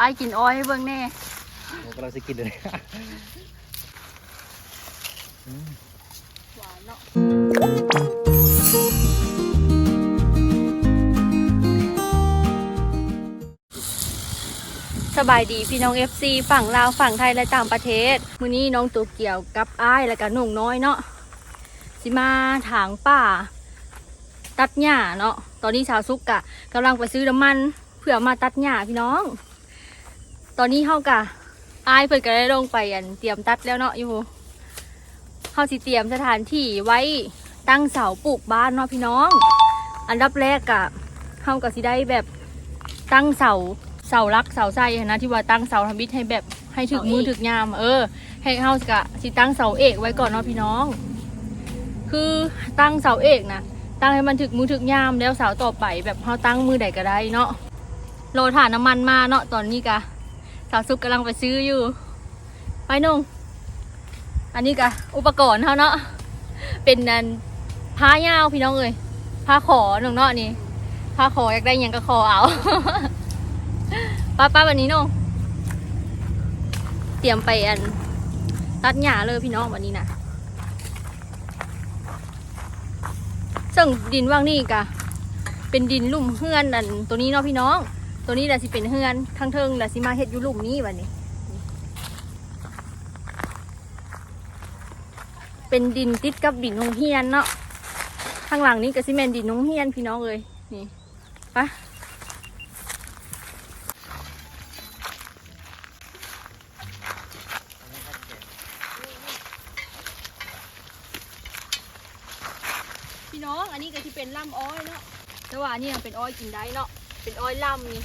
อายกินอ้อยให้เบิ่งแน่ผมกำลังจะกินเลยอืมหวานเนาะสบายดีพี่น้อง FC ฝั่งลาวฝั่งไทยและต่างประเทศมื้อนี้น้องตัวเกี่ยวกับอ้ายและก็หนุ่งน้อยเนาะสิมาถางป่า ตัดหญ้าเนาะตอนนี้ชาวซุกกะกำลังไปซื้อน้ำมัน เพื่อมาตัดหญ้าพี่น้อง ตอนนี้เฮากะอายเพิ่นก็ได้ลงไปอันเตรียมตัดแล้วเนาะอยู่เฮาสิเตรียมสถานที่ไว้ตั้งเสาปลูกบ้านเนาะพี่น้อง อันดับแรกกะเฮาก็สิได้แบบตั้งเสาเสารักเสาไส้นนะที่ว่าตั้งเสาทำบิดให้แบบให้ถึกมือถึกยาม เออ ให้เฮากะสิตั้งเสาเอกไว้ก่อนเนาะพี่น้อง คือตั้งเสาเอกนะตั้งให้มันถึกมือถึกยามแล้วเสาต่อไปแบบเฮาตั้งมือใดก็ได้เนาะโลถ่านน้ำมันมาเนาะตอนนี้กะ สาวซุกกำลังไปซื้ออยู่ ไปนุ่งอันนี้กะอุปกรณ์เขาเนาะเป็นนันผ้ายาวพี่น้องเอ้ยผ้าขอหนึ่งเนาะนี่ผ้าขออยากได้ยังก็ขอเอาป้าป้าวันนี้น้องเตรียมไปอันตัดหญ้าเลยพี่น้องวันนี้นะซึ่งดินว่างนี่กะเป็นดินลุ่มเฮือนอันตัวนี้เนาะพี่น้อง ตัวนี้แหละสิเป็นเฮือนทั้งเทิงแหละสิมาเฮ็ดอยู่ลุ่มนี้วันนี้ เป็นดินติดกับดินนงเฮียนเนาะข้างหลังนี้ก็สิเมนดินนงเฮียนพี่น้องเลยนี่ไปะพี่น้องอันนี้ก็ที่เป็นล่ำอ้อยเนาะแต่ว่าอันนี้เป็นอ้อยกินได้เนาะเป็นอ้อยล่ำนี่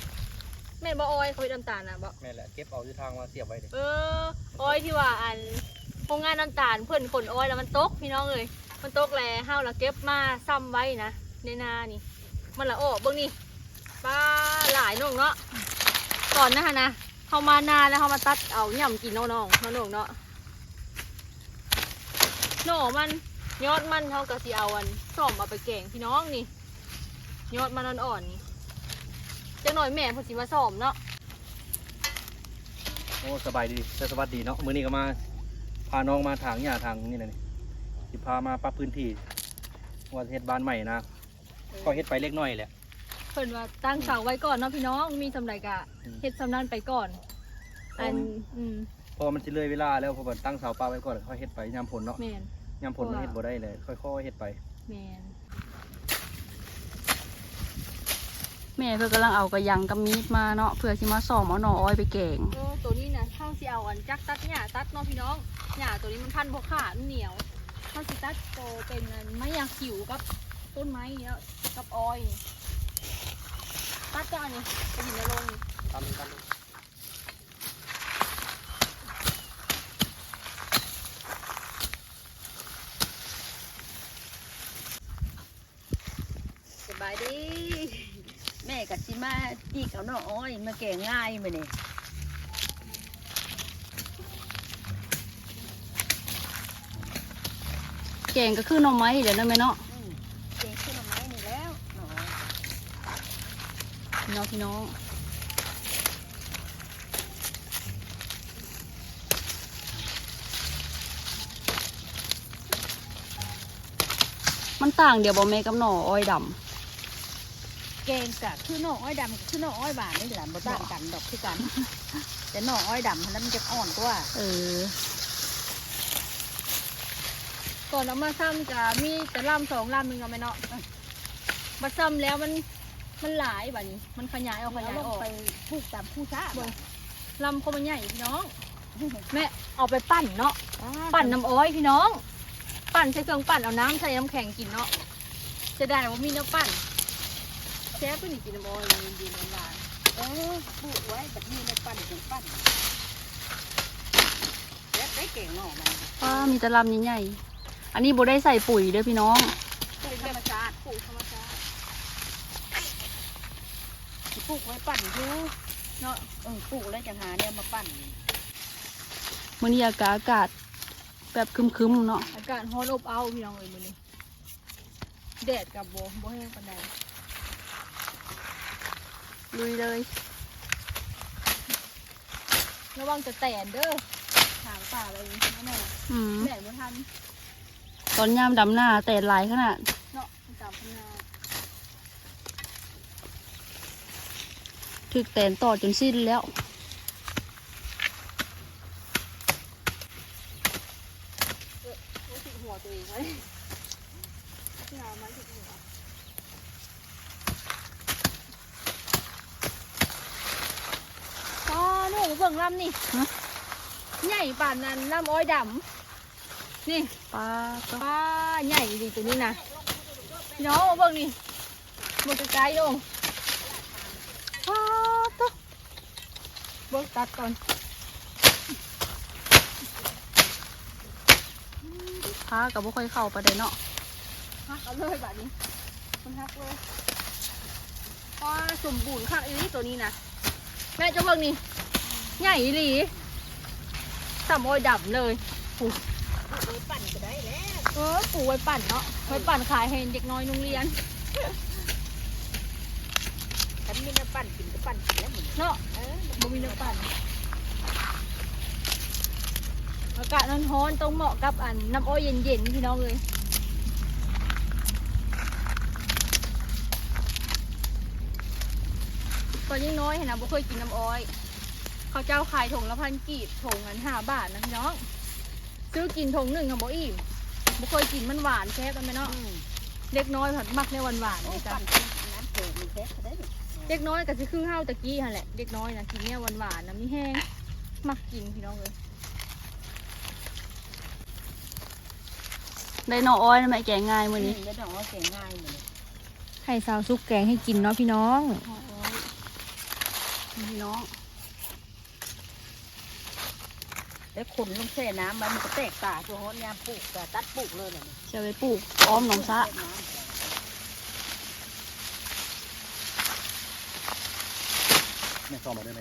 แม่นบ่อ้อยเขาเป็นน้ำตาลนะบ่แม่นแหละเก็บเอาที่ทางมาเสียบไว้เด็เอออ้อยที่ว่าอันโรงงานน้ำตาลเพื่อนขนอ้อยแล้วมันตกพี่น้องเลยมันตกแล้วห้าวละเก็บมาซ้ำไว้นะในนานี่ มันละโอ้เบิ่งนี่ปลาหลายน้องเนาะก่อนนะฮะนะเขามานาแล้วเขามาตัดเอาย่ำกินน้องน้องๆน้องๆเนาะหน่อมันยอดมันเขาก็สิเอาอันส่อมเอาไปแกงพี่น้องนี่ ยอดมันอ่อนๆนี่ จังหน่อยแม่เพอสิมาส่อมเนาะโอ้สบายดีสวัสดีเนาะมื้อนี้ก็มา พาน้องมาถางหญ้าทางนี่แหละนี่สิพามาปรับพื้นที่ว่าเฮ็ดบ้านใหม่นะก็เฮ็ดไปเล็กน้อยแหละ เพิ่นว่าตั้งเสาไว้ก่อนเนาะพี่น้องมีสำไรกะอืม เฮ็ดสำนันไปก่อน อันอืมอืมพอมันสิเลยเวลาแล้วพอมันตั้งเสาปลาไว้ก่อนค่อยเฮ็ดไปยามฝนเนาะแมนยามฝนมันเฮ็ดบ่ได้เลยค่อยๆเฮ็ดไป แมน แม่เพื่อกำลังเอากระยังกับมีดมาเนาะเพื่อที่มาส่อมเอาหน่ออ้อยไปแกงเออตัวนี้นะเข้าสิเอาอันจักตัดหญ้าตัดเนาะพี่น้องหญ้าตัวนี้มันพันบกขาดมันเหนียวเข้าสิตัดโตเป็นอันไม้ยางขิวกับต้นไม้เนี้ยกับอ้อยตัดจ้านี่ไปหินนลงค์ตามตาม สบายดี แม่กับซิมาจีกเอาหน่ออ้อยมาแก่ง่ายมาเนี่ยแกงก็คือหน่อไม้เดี๋ยวนะแม่เนาะเก่งขึ้นมาไม้นี่แล้วหน่อพี่น้องพี่น้องมันต่างเดี๋ยวบอแม่กับหน่ออ้อยด แกงกะคือหน่ออ้อยดำกับคือหน่ออ้อยบานนี่แหละบ่ต่างกันดอกคือกัน แต่หน่ออ้อยดำมันมันจะอ่อนกว่าำเออ ก่อนเอามาซ้ำกะมีแต่ลำสองลำหนึ่งเอาไหมเนาะมาซ้ำแล้วมันมันหลายแบบนี้ มันขยายออกขเอายายลงออกไปผูกตามคู่ช้าเบิ่งลำเขามันใหญ่พี่น้องแม่เอาไปปั่นเนาะปั่ปั่นน้ำอ้อยพี่น้อง ปั่นใช้เครื่องปั่นเอาน้ำใส่น้ำแข็งกินเนาะจะได้ว่ามีน้ำปั่น แซ่บก็นี่กินน้ำอ้อยมันดีน้ำหวานเออผูกไว้แบบนี้เลยปั่นถึงปั่นแล้วได้เก่งหน่อมันป้ามีแต่ลำใหญ่ๆอันนี้โบได้ใส่ปุ๋ยเด้อพี่น้องเป็นธรรมชาติปลูกธรรมชาติปลูกไว้ปั่นอยู่เนาะเออปลูกแล้วจะหาเนี่ยมาปั่นมื้อนี้อากาศอากาศแบบครึมๆเนาะ อากาศร้อนอบอ้าวพี่น้องเอ้ยมื้อนี้แดดกับโบโบแห้งปานใด ลุยเลย ระวังจะแตนเด้อทางป่าอะไรนี่แม่อืมแม่บ่ทันตอนยามดำหน้าแต่หลายขนาดเนาะตามพนาถึกแตนต่อจนสิ้นแล้วโอ้ติดหัวตัวเองไว้งามันติดหัวอ๋อลูก เบิ่งลำนี่ฮะ ใหญ่ป่านนั้นลำอ้อยดำนี่ปลาก็ป้าใหญ่ดีตัวนี้นะพี่น้องเอาเบิ่งนี่เบิ่งไกลๆโยงป้าต๊ะเบิ่งตัดก่อนปลากับบ่ค่อยเข้าไปได้เนาะหักเอาเลยแบบนี้มันหักเลยป้าสมบูรณ์ค่ะอีนี่ตัวนี้นะแม่เจะเบิ่งนี่ ใหญ่อีหลีสามโอยดำเลยปูปั่นก็ได้แล้วเออปูไว้ปั่นเนาะไว้ปั่นขายให้เด็กน้อยโรงเรียนฉันมีน้ำปั่นกินก็ปั่นแล้วมึงเนาะบ่มีน้ำปั่นอากาศร้อนๆต้องเหมาะกับอันน้ำอ้อยเย็นๆพี่น้องเลยตอนยังน้อยเห็นนะบ่เคยกินน้ำอ้อย เขาเจ้าขายถุงละพันกีบถุงอันห้าบาทนะพี่น้อง ซื้อกินถุงหนึ่งกับบ่อิ่มบ่เคยกินมันหวานแซ่บมันไหมเนาะเด็กน้อยผัดมักในหวานหวานๆนี่จ้ะน้ำเกลือมีแค่ได้เด็กน้อยก็สิคือข้าวตะกี้หั่นแหละเด็กน้อยนะกินเนี่ยหวานหวานๆนะมีแห้งมักกินพี่น้องเลยได้หน่ออ้อยนะแม่แกงง่ายมื้อนี้เดี๋ยวต้องเอาเก่งง่ายเลยไข่สาวซุกแกงให้กินเนาะพี่น้อง พี่น้อง แล้วขุนลงแช่น้ำมันมันก็แตกตาตัวฮ้อนยามปลูกแต่ตัดปลูกเลยเนี่ยจะไปปลูกอ้อมหนองซะไม่ซ้อมมาได้ไหม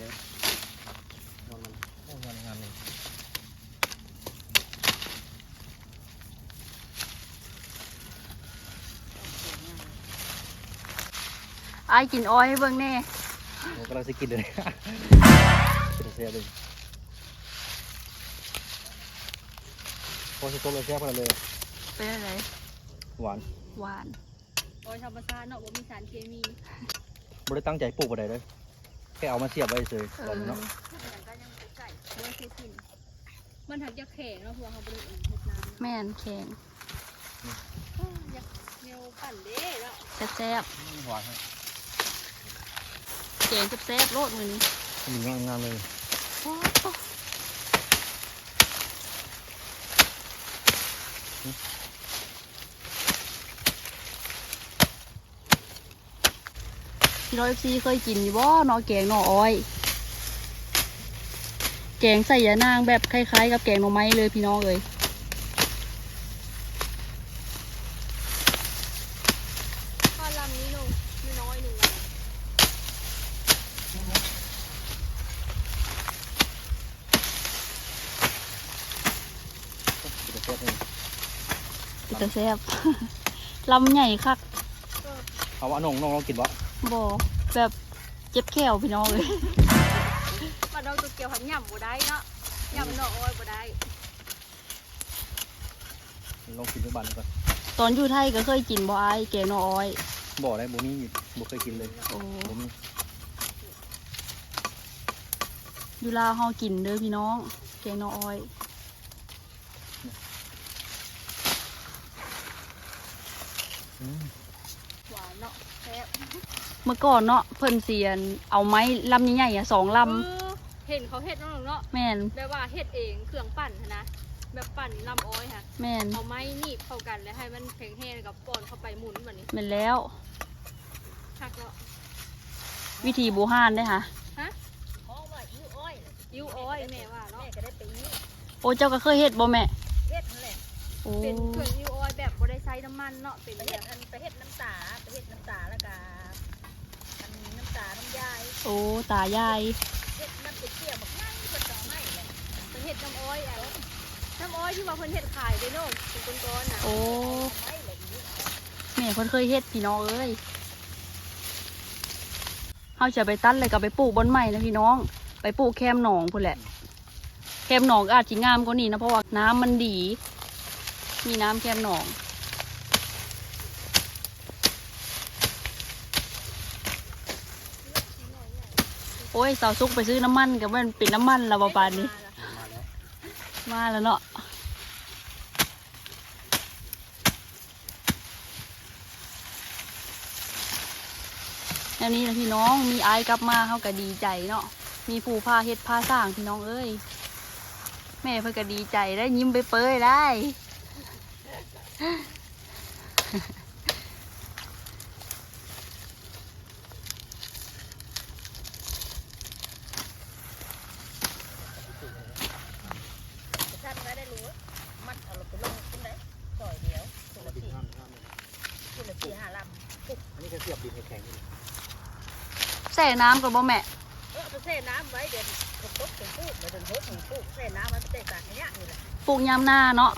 นอนมันโอ้งานงานเลยอ้ายกินอ้อยให้เบิ่งแน่เรากำลังจะกินเลยเป็นเสียเลย พอสต๊อกเลยแซ่บขนาดเลย เป็นอะไรหวานหวานโอ้ยธรรมชาติเนาะว่ามีสารเคมีไม่ได้ตั้งใจปลูกอะไรเลย แค่เอามาเสียบไว้เฉยเอตอนอนี้เนาะเบื่อคือกิน มันถักจะแข็งเนาะเพราะว่าเขาบริอุ่นเฮ็ดน้ำแม่นแข็งอยากเนียวปั่นเด้แล้วแซ่บหวานฮะๆแกงแซ่บๆโลดมื้อนี้มีงานงานเลย พี่ร้อยซีเคยกินอยู่บ่หน่อแกงหน่ออ้อย แกงใส่ยานางแบบคล้ายๆ กับแกงหน่อไม้เลยพี่น้องเอ้ยข้าวลำนี้หนุ่มน้อยๆหนึ่งเป็นแซ่บเลยเป็นแต่แซ่บลำใหญ่คัก เอาว่าน้องน้องลองกิน บ่บ่แบบเจ็บแขวพี่น้องเลยมาเราตัวเกี่ยวหันย่ำบ่ได้เนาะย่ำเนาะโอ้ยบ่ได้ลองกินดูบ้านก่อนตอนอยู่ไทยก็เคยกินบ่อายแกงหน่ออ้อยบ่ได้บ่มีบ่เคยกินเลยโอ้บ่มีอยู่ลาวเฮากินเด้อพี่น้องแกงหน่ออ้อยอืม หวานเนาะแซ่บเมื่อก่อนเนาะเพิ่นเสียนเอาไม้ลำใหญ่ๆอะสองลเออเห็นเขาเฮ็ดเนาะเนาะำแม่นแบบว่าเฮ็ดเองเครื่องปั่นหั้นนะแบบปั่นลำอ้อยค่ะแม่นเอาไม้หนีบเข้ากันแล้วให้มันแข็งแห้งกับป้อนเข้าไปหมุนแบบนี้แม่นแล้วคักเนาะวิธีโบราณได้อค่ะเพราะว่าอิ้วอ้อยยิ้วอ้อยแม่ว่าเนาะแม่ก็ได้ไปยิ้วโอ้เจ้าก็เคยเฮ็ดบ่แม่ เป็นเครื่องยิ้วอ้อยแบบบ่ได้ใช้น้ำมันเนาะเป็นไปแบเฮ็ดบอันไปเฮ็ดน้ำตาไปเฮ็ดน้ำตาแล้วก็อันน้ำตาน้ำยายโอ้ตายายเฮ็ดมันเป็นเกี่ยวบักง่ายมันต่อไม่เลยเป็นเห็ดน้ำอ้อยอะน้ำอ้อยที่ว่าเพิ่นเห็ดขายเด้เนาะเป็นก้อนๆน่ะโอ้ไม่เลยอิ้วแม่เพิ่นเคยเฮ็ดพี่น้องเอ้ยเฮาจะไปตัดเลยก็ไปปลูกบอนใหม่นะพี่น้อง ไปปลูกแคมหนองพุ่นแหละ แคมหนองอาจจะงามกว่านี้นะเพราะว่าน้ำมันดี มีน้ำแคมหนองโอ้ยสาวซุกไปซื้อน้ำมันกับมันเป็นน้ำมันแล้วประมาณนี้ มาแล้วเนาะแล้วนี้นะพี่น้องมีไอายกลับมาเขาก็ดีใจเนาะมีผู้พาเฮ็ดพาสร้างพี่น้องเอ้ย แม่เพิ่นก็ดีใจได้ยิ้มไปเปยได้ ท่านไม่ได้รู้มัดเอาลงไปลงขึ้นได้ซอยเดียวคนละสี่คนละสี่ห้าลำ อันนี้ก็เสียบดินให้แข็งอยู่ แส่น้ำกับบ่แม่เออไปเส้น้ำไว้เดี๋ยวกระตุกเป็นปูกเดี๋ยวเดินทุบเป็นปูกเส้น้ำมันเตะกากเนี้ยนี่แหละปลูกยามหน้าเนาะ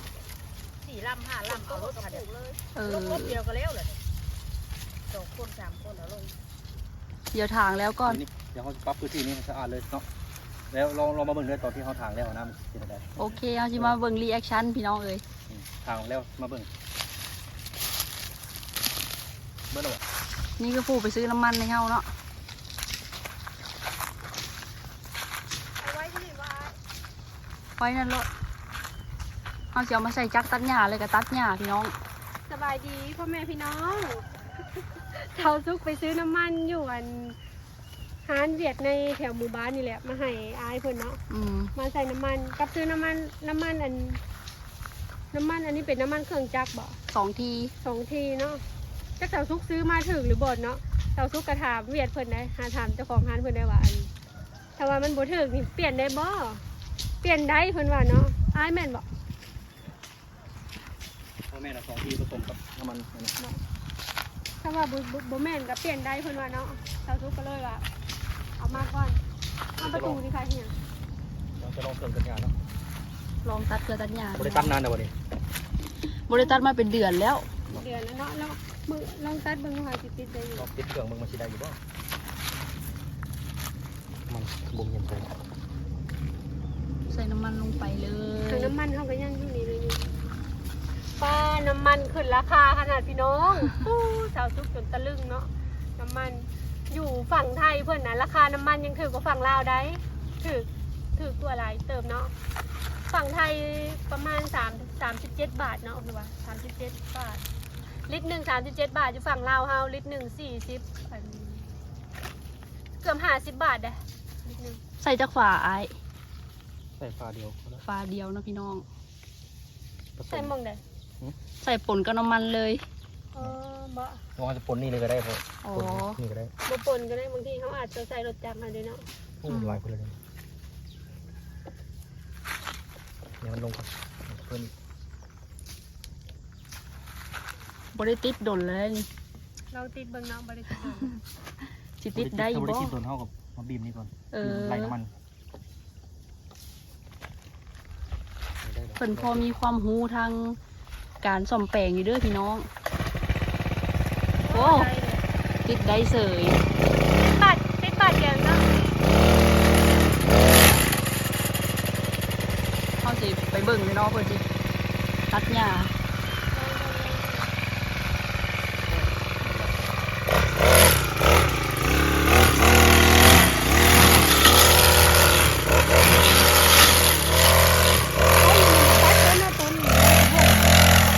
สี่ลำห้าลำเอารถมาเดี๋ยวเลยเออรถรถเดียวก็แล้วเลยสองคนสามคนเอาลงเดี๋ยวถางแล้วก่อนนี่เดี๋ยวเขาปรับพื้นที่นี้ให้สะอาดเลยเนาะแล้วลองลองมาเบิ่งเลยตอนที่เขาถางแล้วน้ำมันเป็นยังไงโอเคเอาจิมาเบิ่งรีแอคชั่นพี่น้องเอ้ยอืมถางแล้วมาเบิ่งเบิ่งแล้วบ่นี่ก็ผู้ไปซื้อน้ำมันในเฮาเนาะ เอาไว้ที่นี่ว่า ไว้นั่นรถเอาสิเอามาใส่จักรตัดหญ้าเลยกับตัดหญ้าพี่น้อง สบายดีพ่อแม่พี่น้อง เท่าซุกไปซื้อน้ำมันอยู่อันร้านเวียดในแถวหมู่บ้านนี่แหละ มาให้อายเพิ่นเนาะ อืมมาใส่น้ำมัน กับซื้อน้ำมัน น้ำมันอัน น้ำมันอันนี้เป็นน้ำมันเครื่องจักรบ่สองทีสองทีเนาะจักเสาซุกซื้อมาถึงหรือบ่เนาะเสาซุกกระถามเวียดเพิ่นได้หาถามเจ้าของร้านเพิ่นได้ว่าอันถ้าว่ามันบ่ถึกนี่เปลี่ยนได้บ่เปลี่ยนได้เพิ่นว่าเนาะอายแม่นบ่พ่อแม่น่ะสองทีผสมกับน้ำมันอันนี้ถ้าว่าบ่บ่บ่แม่นก็เปลี่ยนได้เพิ่นว่าเนาะเสาซุกก็เลยว่าเอามาก่อนเอาประตูนี่ค่ะเฮียเราจะลองเสริมกันงานเนาะลองตัดเกลือตัดหญ้าบริตั้นนานนะวันนี้บริตัดมาเป็นเดือนแล้วเดือนแล้วเนาะแล้วมือลองตัดเบิ่งว่าสิติดได้อยู่ลองติดเครื่องมึงมาชิได้อยู่บ่มันบ่มเย็นไป ใส่น้ำมันลงไปเลทางยน้ำมันเฮาก็ยังอยู่นี่เลยอยู่ป้าน้ำมันขึ้นราคาขนาดพี่น้องอู้สาวซุกจนตะลึงเนาะน้ำมันอยู่ฝั่งไทยเพื่อนนะราคาน้ำมันยังถือกว่าฝั่งลาวได้ถือถือตัวอะไรเติมเนาะฝั่งไทยประมาณสามสามสิบเจ็ดบาทเนาะหรือว่าสามสิบเจ็ดบาท ลิตรหนึ่งสามสิบเจ็ดบาทอยู่ฝั่งลาวเฮาลิตรหนึ่งสี่สิบเกือบห้าสิบบาทเด้ลิตรหนึ่งใส่จักฝาไอ้าย ใส่ฟ้าเดียวก็ได้ฝาเดียวเนาะพี่น้อง ผสใส่มหมองได้ใส่ป่นกับน้ำมันเลยเออบ่ลองจะปนนี่เลยก็ได้พออ๋อ ปนนี่ก็ได้บ่ปนก็ได้บางทีเขาอาจจะใส่รถจักรมาด้วยเนาะโอ้หลายคนเลยเนี่ยเดี๋ยวมันลงก่อนเพิ่มบริติดดนเลยนี่เราติดเบิ่งเนาะบ่ได้ติดเบิ่งสิติดได้ถ้าบ่บริติดโดนเท่ากับมาบีมนี่ก่อนเออ ไล่น้ำมัน เพิ่นพอมีความรู้ทางการซ่อมแปลงอยู่เด้อพี่น้อง โอ้ติดได้เสยบาทติดบาทแกงเนาะเขาสิไปเบิ่งเลยเนาะเพิ่นสิตัดหญ้า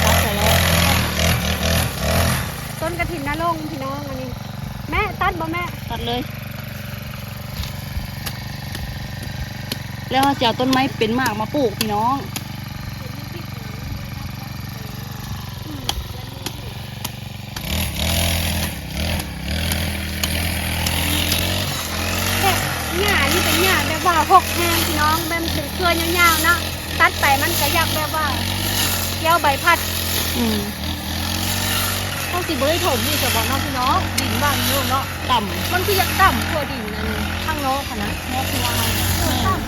ตัดไปแล้ว ต้นกระถินนาลงพี่น้องอันนี้ แม่ตัดบ่แม่ ตัดเลย แล้วเรา จะเอาต้นไม้เป็นหมากมาปลูกพี่น้อง แบบหญ้านี่เป็นหญ้าแบบว่าหกแห้งพี่น้องแบบเป็นเครือยาวๆเนาะตัดไปมันก็อยากแบบว่าเกี่ยวใบพัดอืมเขาสิบ่ได้ถมนี่จะบอกน้องพี่น้องดินบ้านนี้เนาะ ต่มันคืออยากต่ำกว่าดินนั่นข้างนอกค่ะนะำแม่คือว่าเออต่ำเออ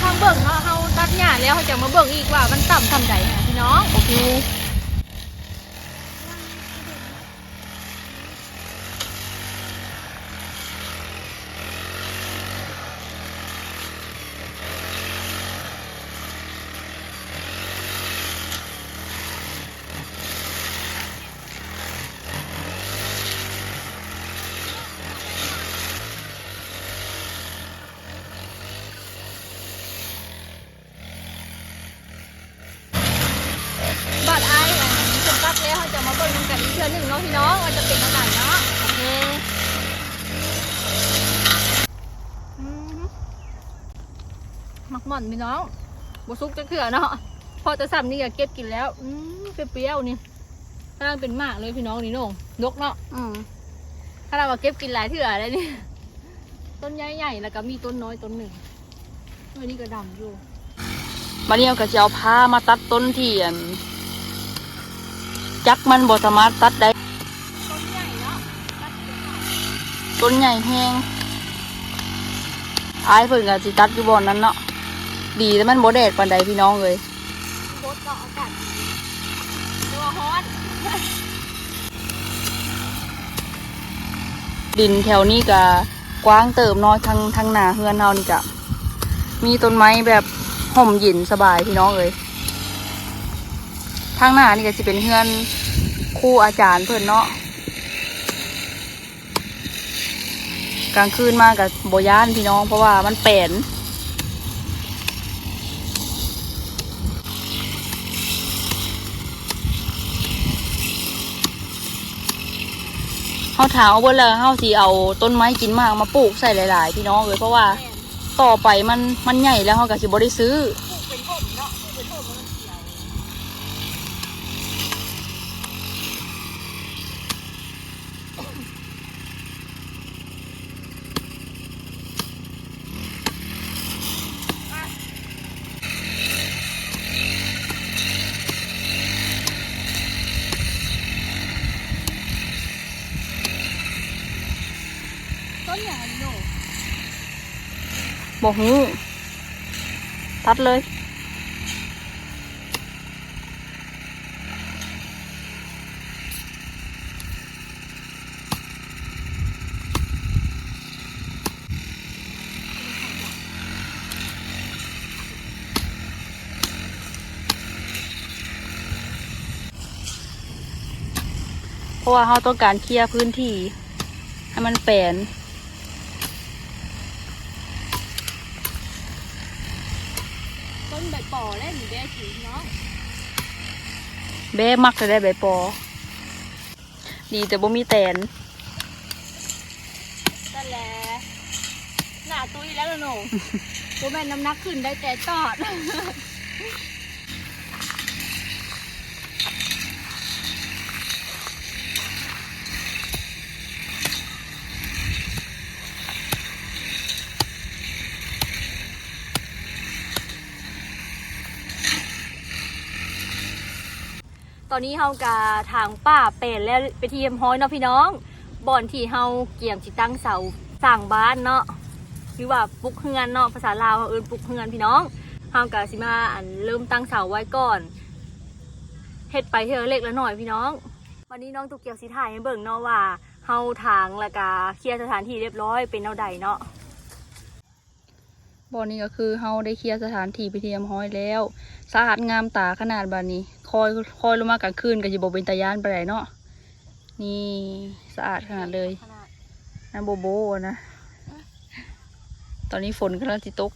เขางเบิ่งเนาะเขาตัดหญ้าแล้วเขาจะมาเบิ่งอีกว่ามันต่ำทำใดค่ะพี่น้อง โอเค หนึ่งเนาะพี่น้องมันจะเป็นเท่าไหร่เนาะโอเคอืมมักหม่อนพี่น้องบซุกจะเขือเนาะพอจะสับนี่ก็เก็บกินแล้วอืมเปรี้ยวๆนี่กำลังเป็นหมากเลยพี่น้องนี่โหน่งยกเนาะอืมถ้าเราว่าเก็บกินหลายเถื่อเลยนี่ต้นใหญ่ๆแล้วก็มีต้นน้อยต้นหนึ่งตัวนี้ก็ดำอยู่มาเรียวก็จะเอาผ้ามาตัดต้นที่อัน จักมันบ่สามารถตัดได้ต้นใหญ่เนาะตัดเป็นหน่อยต้นใหญ่แห้งอายเพิ่นก็สิตัดอยู่บ่อนนั้นเนาะดีแต่มันบ่แดดปานใดพี่น้องเลยโคตรก็อากาศดีตัวฮอตดินแถวนี้ก็กว้างเติบเน้อยทางทางหนาเฮือนเฮานี่ก็มีต้นไม้แบบห่มหยินสบายพี่น้องเลย ทางหน้านี่ก็จะเป็นเฮือนครู่อาจารย์เพิ่อนเนาะกลางคืนมากับโบย่านพี่น้องเพราะว่ามันแปลนเฮาถามเอาเบิ่แล้วเฮาสิเอาต้นไม้กินมากมาปลูกใส่หลาย ๆ พี่น้องเลยเพราะว่าต่อไปมันมันใหญ่แล้วเฮาก็สิบ่ได้ซื้อ ปลูกเป็นผมเนาะปลูกเป็นผมมันเขียว ต้นใหญ่โน่ บอกหูตัดเลย เพราะว่าเขาต้องการเคลียร์พื้นที่ ให้มันแปลน ต้นใบ ป่อเล่นแดสีเนาะแบ้มักจะได้ใบปอ ดีแต่บ่มีแตนนั่นแหละหน้าตุ้ยแล้วล่ะหนูโบแม่นน้ำหนักขึ้นได้แต่ตอด ตอนนี้เฮากาทางป่าเป็นแล้วไปเทียมห้อยเนาะพี่น้องบ่อนที่เฮาเกี่ยมสิตั้งเสาสร้างบ้านเนาะหรือว่าปลุกเฮือนเนาะภาษาลาวเอิ้นปลุกเฮือนพี่น้องเฮากาสิมาอันเริ่มตั้งเสาไว้ก่อนเฮ็ดไปเถอะเล็กและหน่อยพี่น้อง วันนี้น้องตุกเกียวสิถ่ายให้เบิ่งเนาะว่าเฮาทางและกาเคลียร์สถานที่เรียบร้อยเป็นแนวใดเนาะบ่อนี้ก็คือเฮาได้เคลียร์สถานที่ไปเทียมห้อยแล้วสะอาดงามตาขนาดบานนี้ คอยคอยลงมากลางคืนก็สิบ่เป็นตายานไปไหนเนาะนี่สะอาดขนาดเลยนาดนะโบโบนะ ตอนนี้ฝนกำลังสิตก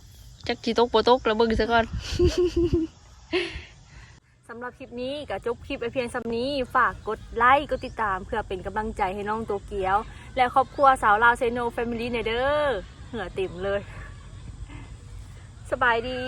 จักสิตกบ่ตกแล้วเบิ่งซะก่อนสำหรับคลิปนี้ก็จบคลิปไปเพียงสำนี้ฝากกดไลค์กดติดตามเพื่อเป็นกำลังใจให้น้องโตเกียว และครอบครัวสาวลาวเซโนแฟมิลี่เนเด้อเหงื่อติ่มเลย สบายดี